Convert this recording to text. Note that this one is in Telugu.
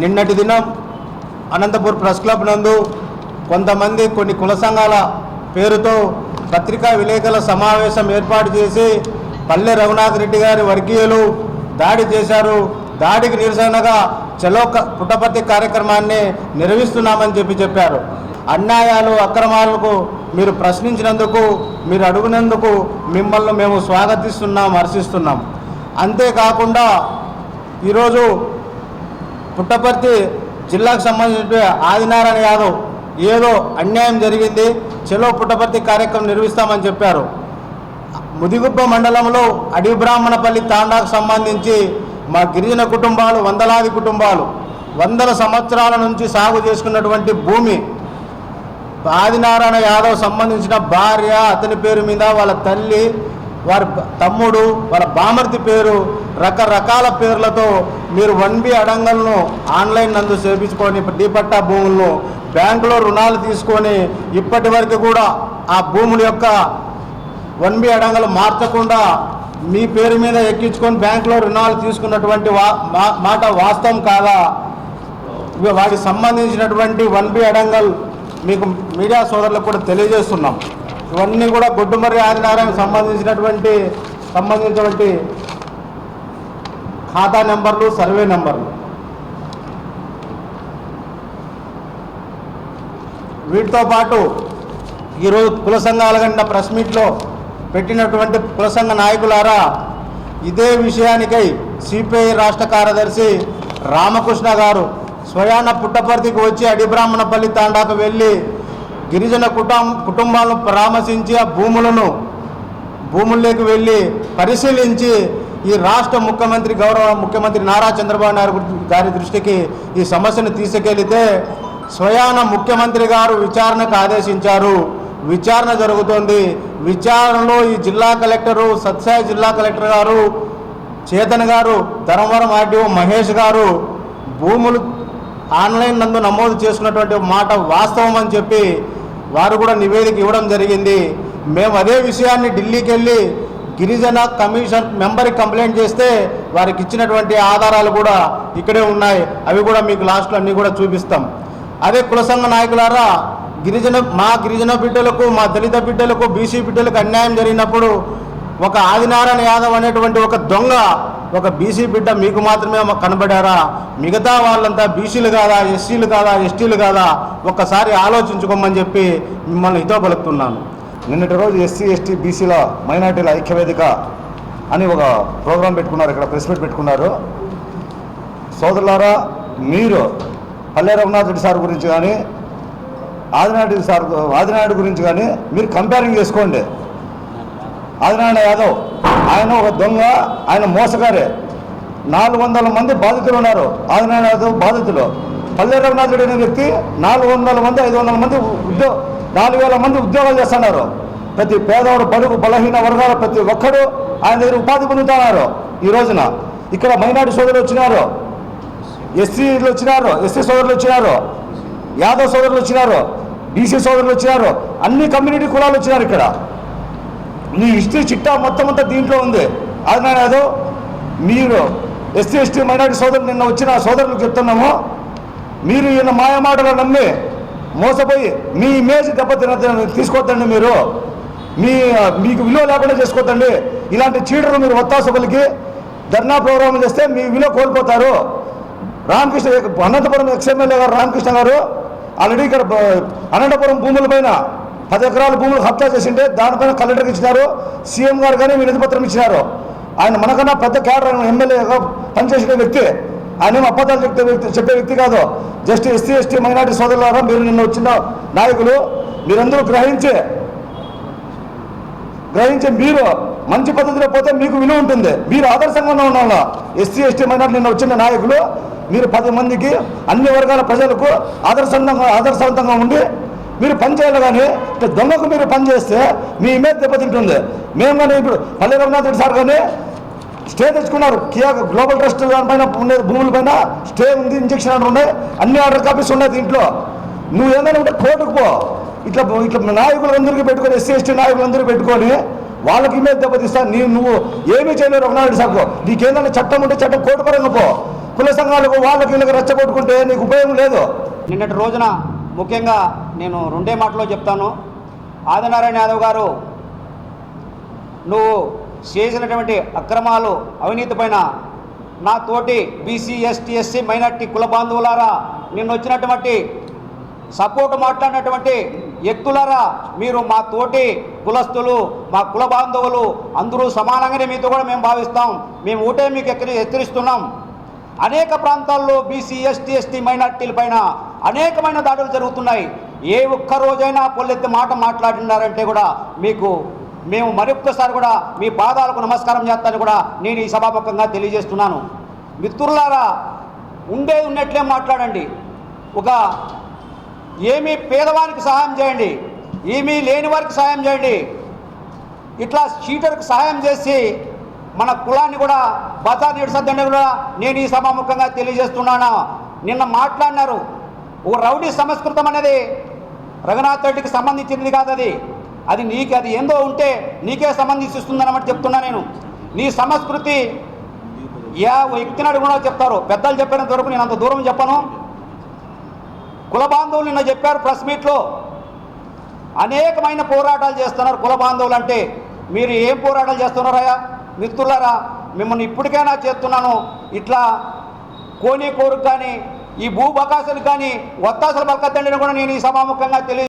నిన్నటి దినం అనంతపూర్ ప్రెస్ క్లబ్ నందు కొంతమంది కొన్ని కుల సంఘాల పేరుతో పత్రికా విలేకరుల సమావేశం ఏర్పాటు చేసి పల్లె రఘునాథ్ రెడ్డి గారి వర్గీయులు దాడి చేశారు. దాడికి నిరసనగా చలో పుట్టపర్తి కార్యక్రమాన్ని నిర్వహిస్తున్నామని చెప్పి చెప్పారు. అన్యాయాలు అక్రమాలకు మీరు ప్రశ్నించినందుకు మీరు అడుగునందుకు మిమ్మల్ని మేము స్వాగతిస్తున్నాం హర్షిస్తున్నాం. అంతేకాకుండా ఈరోజు పుట్టపర్తి జిల్లాకు సంబంధించిన ఆదినారాయణ యాదవ్ ఏదో అన్యాయం జరిగింది చెలో పుట్టపర్తి కార్యక్రమం నిర్వహిస్తామని చెప్పారు. ముదిగుబ్బ మండలంలో అడి బ్రాహ్మణపల్లి తాండాకు సంబంధించి మా గిరిజన కుటుంబాలు వందలాది కుటుంబాలు వందల సంవత్సరాల నుంచి సాగు చేసుకున్నటువంటి భూమి. ఆదినారాయణ యాదవ్ సంబంధించిన భార్య అతని పేరు మీద వాళ్ళ తల్లి వారి తమ్ముడు వాళ్ళ బామర్తి పేరు రకరకాల పేర్లతో మీరు వన్ బి అడంగల్ను ఆన్లైన్ నందు చేపించుకొని డిపట్టా భూములను బ్యాంకులో రుణాలు తీసుకొని ఇప్పటి వరకు కూడా ఆ భూముల యొక్క వన్ బి అడంగలు మార్చకుండా మీ పేరు మీద ఎక్కించుకొని బ్యాంకులో రుణాలు తీసుకున్నటువంటి వా మా- మాట వాస్తవం కాదా? వాటికి సంబంధించినటువంటి వన్ బి అడంగల్ మీకు మీడియా సోదరులకు కూడా తెలియజేస్తున్నాం. ఇవన్నీ కూడా గొడ్డుమర్రి ఆదినారాయణకు సంబంధించినటువంటి సంబంధించినటువంటి ఖాతా నెంబర్లు సర్వే నెంబర్లు. వీటితో పాటు ఈరోజు కుల సంఘాల గంట ప్రెస్ మీట్లో పెట్టినటువంటి కుల సంఘ నాయకులారా ఇదే విషయానికై సిపిఐ రాష్ట్ర కార్యదర్శి రామకృష్ణ గారు స్వయాన పుట్టపర్తికి వచ్చి అడిబ్రాహ్మణపల్లి తాండాకు వెళ్ళి గిరిజన కుటుంబ కుటుంబాలను పరామర్శించి ఆ భూములను భూముల్లోకి వెళ్ళి పరిశీలించి ఈ రాష్ట్ర ముఖ్యమంత్రి గౌరవ ముఖ్యమంత్రి నారా చంద్రబాబు నాయుడు గారి దృష్టికి ఈ సమస్యను తీసుకెళ్తే స్వయాన ముఖ్యమంత్రి గారు విచారణకు ఆదేశించారు. విచారణ జరుగుతోంది. విచారణలో ఈ జిల్లా కలెక్టరు సత్సాయి జిల్లా కలెక్టర్ గారు చేతన్ గారు ధర్మవరం ఆర్డీఓ మహేష్ గారు భూములు ఆన్లైన్ నందు నమోదు చేసుకున్నటువంటి మాట వాస్తవం అని చెప్పి వారు కూడా నివేదిక ఇవ్వడం జరిగింది. మేము అదే విషయాన్ని ఢిల్లీకి వెళ్ళి గిరిజన కమిషన్ మెంబర్కి కంప్లైంట్ చేస్తే వారికి ఇచ్చినటువంటి ఆధారాలు కూడా ఇక్కడే ఉన్నాయి. అవి కూడా మీకు లాస్ట్లో అన్నీ కూడా చూపిస్తాం. అదే కులసంఘ నాయకులారా గిరిజన మా గిరిజన బిడ్డలకు మా దళిత బిడ్డలకు బీసీ బిడ్డలకు అన్యాయం జరిగినప్పుడు ఒక ఆదినారాయణ యాదవ్ అనేటువంటి ఒక దొంగ ఒక బీసీ బిడ్డ మీకు మాత్రమే కనబడారా? మిగతా వాళ్ళంతా బీసీలు కాదా ఎస్సీలు కాదా ఎస్టీలు కాదా? ఒక్కసారి ఆలోచించుకోమని చెప్పి మిమ్మల్ని హితో పలుకుతున్నాను నిన్నటి రోజు ఎస్సీ ఎస్టీ బీసీల మైనార్టీల ఐక్యవేదిక అని ఒక ప్రోగ్రాం పెట్టుకున్నారు ఇక్కడ ప్రెస్ మీట్ పెట్టుకున్నారు. సోదరులారా మీరు పల్లె రఘునాథ్ రెడ్డి సార్ గురించి కానీ ఆదినాయుడు సార్ ఆదినాయుడు గురించి కానీ మీరు కంపేరింగ్ చేసుకోండి. ఆదినారాయణ యాదవ్ ఆయన ఒక దొంగ ఆయన మోసగారే నాలుగు వందల మంది బాధితులు ఉన్నారు ఆదినారాయణ బాధితులు. పల్లె రఘునాథ్ రెడ్డి అనే వ్యక్తి నాలుగు వందల మంది ఐదు వందల మంది ఉద్యో నాలుగు వేల మంది ఉద్యోగాలు చేస్తున్నారు. ప్రతి పేదవాడు బడుగు బలహీన వర్గాల ప్రతి ఒక్కడు ఆయన దగ్గర ఉపాధి పొందుతున్నారు ఈ రోజున. ఇక్కడ మైనార్టీ సోదరులు వచ్చినారు. ఎస్సీలు వచ్చినారు. ఎస్సీ సోదరులు వచ్చినారు. యాదవ్ సోదరులు వచ్చినారు. బీసీ సోదరులు వచ్చినారు. అన్ని కమ్యూనిటీ కులాలు వచ్చినారు ఇక్కడ. నీ హిస్టరీ చిట్టా మొత్తం అంతా దీంట్లో ఉంది. అది యాదవ్ మీరు ఎస్సీ ఎస్టీ మైనార్టీ సోదరులు నిన్న వచ్చిన సోదరులకు చెప్తున్నాము. మీరు ఈయన మాయమాటలు నమ్మి మోసపోయి మీ ఇమేజ్ దెబ్బతిన తీసుకోవద్దండి మీరు. మీ మీకు విలువ లేకుండా చేసుకోవద్దండి ఇలాంటి చీడలు మీరు వత్తాసభలకి ధర్నా ప్రోగ్రాం చేస్తే మీ విలువ కోల్పోతారు. రామకృష్ణ అనంతపురం ఎక్స్ఎమ్మెల్యే గారు రామకృష్ణ గారు ఆల్రెడీ ఇక్కడ అనంతపురం భూముల పైన పది ఎకరాల భూములు హత్య చేసింటే దానిపైన కలెక్టర్కి ఇచ్చినారు సీఎం గారు కానీ వినతిపత్రం ఇచ్చినారు. ఆయన మనకన్నా పెద్ద క్యాడర్ ఎమ్మెల్యేగా పనిచేసిన వ్యక్తి. ఆయన ఏం అబద్ధాలు చెప్తే వ్యక్తి చెప్పే వ్యక్తి కాదు. జస్ట్ ఎస్సీ ఎస్టీ మైనార్టీ సోదరులారా మీరు నిన్న వచ్చిన నాయకులు మీరందరూ గ్రహించే గ్రహించే మీరు మంచి పద్ధతిలో పోతే మీకు విలువ ఉంటుంది. మీరు ఆదర్శంగా ఉండాలి? ఎస్సీ ఎస్టీ మైనార్టీ నిన్న వచ్చిన నాయకులు మీరు పది మందికి అన్ని వర్గాల ప్రజలకు ఆదర్శంగా ఆదర్శవంతంగా ఉండి మీరు పని చేయాలి కానీ ఇట్లా దొంగకు మీరు పని చేస్తే మీ ఇమేజ్ దెబ్బతింటుంది మేము కానీ ఇప్పుడు పల్లె రఘునాథ్ రెడ్డి సార్ కానీ స్టే తెచ్చుకున్నారు. కియా గ్లోబల్ ట్రస్ట్ దానిపైన ఉండే భూములపైన స్టే ఉంది ఇంజక్షన్ ఆర్డర్ ఉన్నాయి. అన్ని ఆర్డర్ కాపీస్ ఉన్నాయి దీంట్లో. నువ్వు ఏదైనా ఉంటే కోర్టుకు పో. ఇట్లా ఇట్లా నాయకులందరికీ పెట్టుకొని ఎస్సీ ఎస్టీ నాయకులందరికీ పెట్టుకొని వాళ్ళకి ఇమేజ్ దెబ్బతీస్తా నీ నువ్వు ఏమీ చేయలేరు రఘునాథ్ సార్కు. నీకేదైనా చట్టం ఉంటే చట్టం కోర్టు పరంగా పో. కుల సంఘాలకు వాళ్ళకి వీళ్ళకి రెచ్చగొట్టుకుంటే నీకు ఉపయోగం లేదు. నిన్నటి రోజున ముఖ్యంగా నేను రెండే మాటలో చెప్తాను. ఆదినారాయణ యాదవ్ గారు నువ్వు చేసినటువంటి అక్రమాలు అవినీతి పైన నా తోటి బీసీ ఎస్టీ ఎస్సీ మైనార్టీ కుల బాంధవులారా నిన్న వచ్చినటువంటి సపోర్ట్ మాట్లాడినటువంటి వ్యక్తులారా మీరు మా తోటి కులస్తులు మా కుల బాంధవులు అందరూ సమానంగానే మీతో కూడా మేము భావిస్తాం. మేము ఊటే మీకు ఎక్కడి హెచ్చరిస్తున్నాం అనేక ప్రాంతాల్లో బీసీ ఎస్టీ ఎస్టీ మైనార్టీల పైన అనేకమైన దాడులు జరుగుతున్నాయి. ఏ ఒక్క రోజైనా పొల్లెత్తి మాట మాట్లాడినారంటే కూడా మీకు మేము మరొక్కసారి కూడా మీ పాదాలకు నమస్కారం చేస్తాను కూడా నేను ఈ సభాముఖంగా తెలియజేస్తున్నాను. మిత్రులారా ఉండేది ఉన్నట్లే మాట్లాడండి. ఒక ఏమీ పేదవానికి సహాయం చేయండి. ఏమీ లేని వారికి సహాయం చేయండి. ఇట్లా చీటర్కు సహాయం చేసి మన కులాన్ని కూడా బజార్ నిడిసద్దని కూడా నేను ఈ సభాముఖంగా తెలియజేస్తున్నాను. నిన్న మాట్లాడినారు. ఓ రౌడీ సంస్కృతం అనేది రఘునాథ్ రెడ్డికి సంబంధించింది కాదు అది. అది నీకు అది ఏందో ఉంటే నీకే సంబంధిస్తుందన్నమాట చెప్తున్నా నేను. నీ సంస్కృతి యా వ్యక్తిని అడుగునా చెప్తారు. పెద్దలు చెప్పినంత వరకు నేను అంత దూరం చెప్పను. కుల బాంధవులు నిన్న చెప్పారు ప్రెస్ మీట్లో. అనేకమైన పోరాటాలు చేస్తున్నారు కుల బాంధవులు అంటే. మీరు ఏం పోరాటాలు చేస్తున్నారయ్యా? మిత్రులారా మిమ్మల్ని ఇప్పటికైనా చేస్తున్నాను. ఇట్లా కోని కోరుకు కానీ ఈ భూ బకాసులు కానీ ఒత్తాసలు పలకద్దండిని కూడా నేను ఈ సభాముఖంగా తెలియ